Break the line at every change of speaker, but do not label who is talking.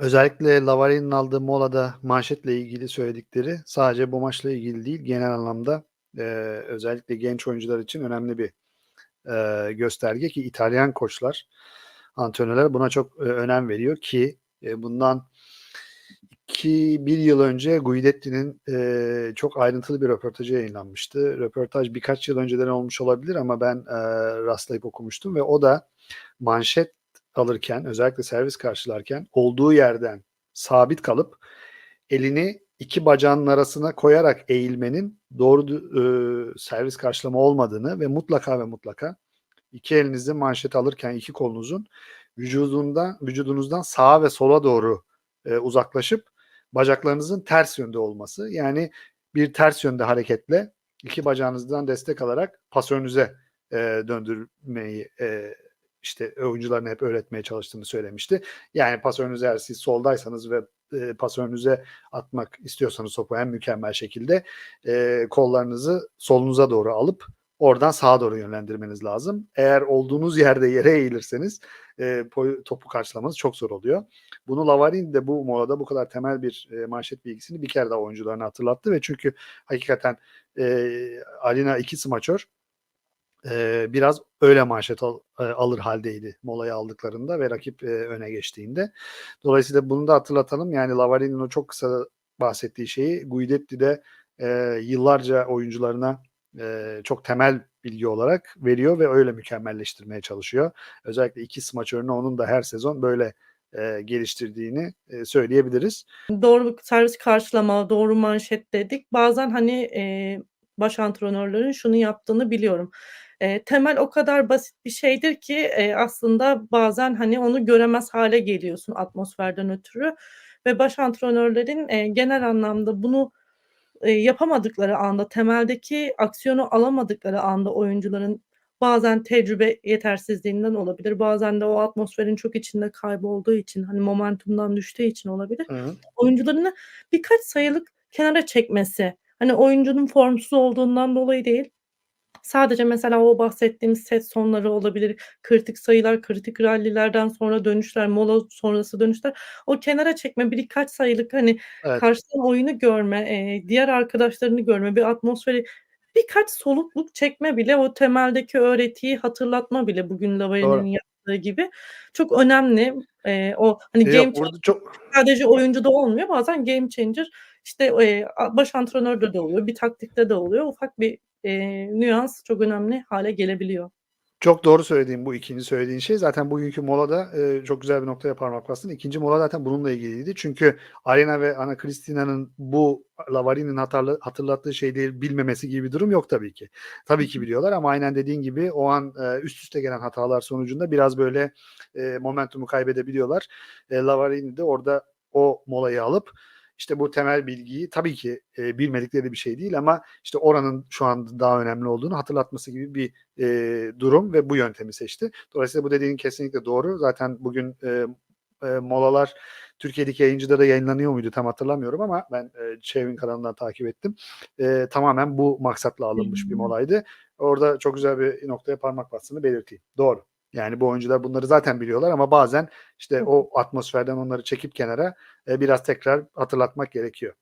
Özellikle Lavari'nin aldığı molada manşetle ilgili söyledikleri sadece bu maçla ilgili değil, genel anlamda, eee, özellikle genç oyuncular için önemli bir, eee, gösterge ki İtalyan koçlar, antrenörler buna çok, eee, önem veriyor ki, eee, bundan 2-1 yıl önce Guidetti'nin, eee, çok ayrıntılı bir röportajı yayınlanmıştı. Röportaj birkaç yıl önceden olmuş olabilir ama ben, eee, rastlayıp okumuştum ve o da manşet alırken, özellikle servis karşılarken olduğu yerden sabit kalıp elini 2 bacağının arasına koyarak eğilmenin doğru ııı, servis karşılama olmadığını ve mutlaka ve mutlaka 2 elinizle manşeti alırken 2 kolunuzun vücudunda vücudunuzdan sağa ve sola doğru, eee, uzaklaşıp bacaklarınızın ters yönde olması. Yani bir ters yönde hareketle 2 bacağınızdan destek alarak pasörünüze, eee, döndürmeyi, eee, işte, oyuncularına hep öğretmeye çalıştığını söylemişti. Yani pasörünüz eğer siz soldaysanız ve, eee, pasörünüze atmak istiyorsanız topu en mükemmel şekilde, eee, kollarınızı solunuza doğru alıp oradan sağa doğru yönlendirmeniz lazım. Eğer olduğunuz yerde yere eğilirseniz, poy topu karşılamanız çok zor oluyor. Bunu Lavarini de bu molada bu kadar temel bir, eee, manşet bilgisini bir kere daha oyuncularına hatırlattı ve çünkü hakikaten, eee, Alina iki smaçör, eee, biraz öyle manşet al eee, alır hâldeydi molayı aldıklarında ve rakip, eee, öne geçtiğinde. Dolayısıyla bunu da hatırlatalım. Yani Lavarini'nin o çok kısa bahsettiği şeyi Guidetti de, eee, yıllarca oyuncularına, eee, çok temel bilgi olarak veriyor ve öyle mükemmelleştirmeye çalışıyor. Özellikle iki smaçörünü onun da her sezon böyle, eee, geliştirdiğini, eee, söyleyebiliriz.
Doğru servis karşılama, doğru manşet dedik. Bazen, hani, eee, baş antrenörlerin şunu yaptığını biliyorum. Eee, temel o kadar basit bir şeydir ki, eee, aslında bazen, hani, onu göremez hâle geliyorsun atmosferden ötürü ve baş antrenörlerin, eee, genel anlamda bunu, eee, yapamadıkları anda, temeldeki aksiyonu alamadıkları anda oyuncuların bazen tecrübe yetersizliğinden olabilir, bazen de o atmosferin çok içinde kaybolduğu için, hani, momentumdan düştüğü için olabilir.
Hı.
Oyuncularını birkaç sayılık kenara çekmesi, hani, oyuncunun formsuz olduğundan dolayı değil, sadece mesela o bahsettiğimiz set sonları olabilir, kritik sayılar, kritik rallilerden sonra dönüşler, mola sonrası dönüşler, o kenara çekme, birkaç sayılık, hani,
Evet.
karşıdan oyunu görme, eee, diğer arkadaşlarını görme, bir atmosferi birkaç solukluk çekme bile o temeldeki öğretiyi hatırlatma bile bugün
Doğru.
yaptığı gibi çok önemli. Eee, o, hani,
Eee,
game changer
çok
sadece oyuncuda olmuyor, bazen game changer işte, a baş antrenörde de oluyor, bir taktikte de oluyor. Ufak bir, eee, nüans çok önemli hâle gelebiliyor.
Çok doğru söylediğin bu 2'nci söylediğin şey. Zaten bugünkü molada, eee, çok güzel bir noktaya parmak bastın. 2'nci mola zaten bununla ilgiliydi. Çünkü Alina ve Anna Christina'nın bu Lavarini'nin hatarlı hatırlattığı şeyleri bilmemesi gibi bir durum yok tabii ki. Tabii ki biliyorlar ama aynen dediğin gibi o an, eee, üst üste gelen hatalar sonucunda biraz böyle, eee, momentumu kaybedebiliyorlar. Eee, Lavarini de orada o molayı alıp, işte, bu temel bilgiyi tabii ki, eee, bilmedikleri bir şey değil ama, işte, oranın şu an daha önemli olduğunu hatırlatması gibi bir, eee, durum ve bu yöntemi seçti. Dolayısıyla bu dediğin kesinlikle doğru. Zaten bugün, eee, eee, molalar Türkiye'deki yayıncıda da yayınlanıyor muydu tam hatırlamıyorum ama ben, eee, ÇEV'in kanalından takip ettim. Eee, tamamen bu maksatla alınmış bir molaydı. Orada çok güzel bir noktaya parmak bastığını belirteyim. Doğru. Yani bu oyuncular bunları zaten biliyorlar ama bazen, işte, o atmosferden onları çekip kenara, biraz tekrar hatırlatmak gerekiyor.